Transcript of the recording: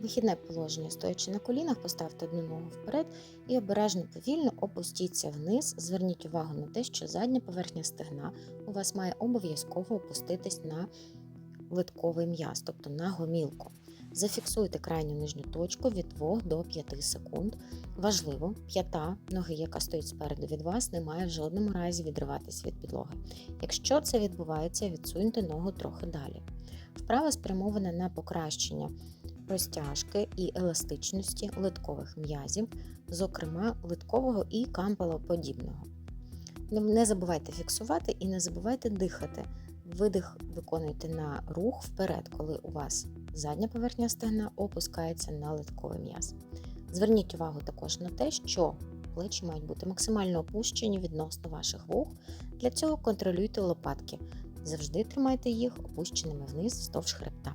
Вихідне положення, стоячи на колінах, поставте одну ногу вперед і обережно повільно опустіться вниз. Зверніть увагу на те, що задня поверхня стегна у вас має обов'язково опуститись на литковий м'яз, тобто на гомілку. Зафіксуйте крайню нижню точку від 2 до 5 секунд. Важливо, п'ята ноги, яка стоїть спереду від вас, не має в жодному разі відриватись від підлоги. Якщо це відбувається, відсуньте ногу трохи далі. Вправа спрямована на покращення розтяжки і еластичності литкових м'язів, зокрема литкового і кампалоподібного. Не- забувайте фіксувати і не забувайте дихати. Видих виконуйте на рух вперед, коли у вас задня поверхня стегна опускається на литковий м'яз. Зверніть увагу також на те, що плечі мають бути максимально опущені відносно ваших вух. Для цього контролюйте лопатки. Завжди тримайте їх опущеними вниз вздовж хребта.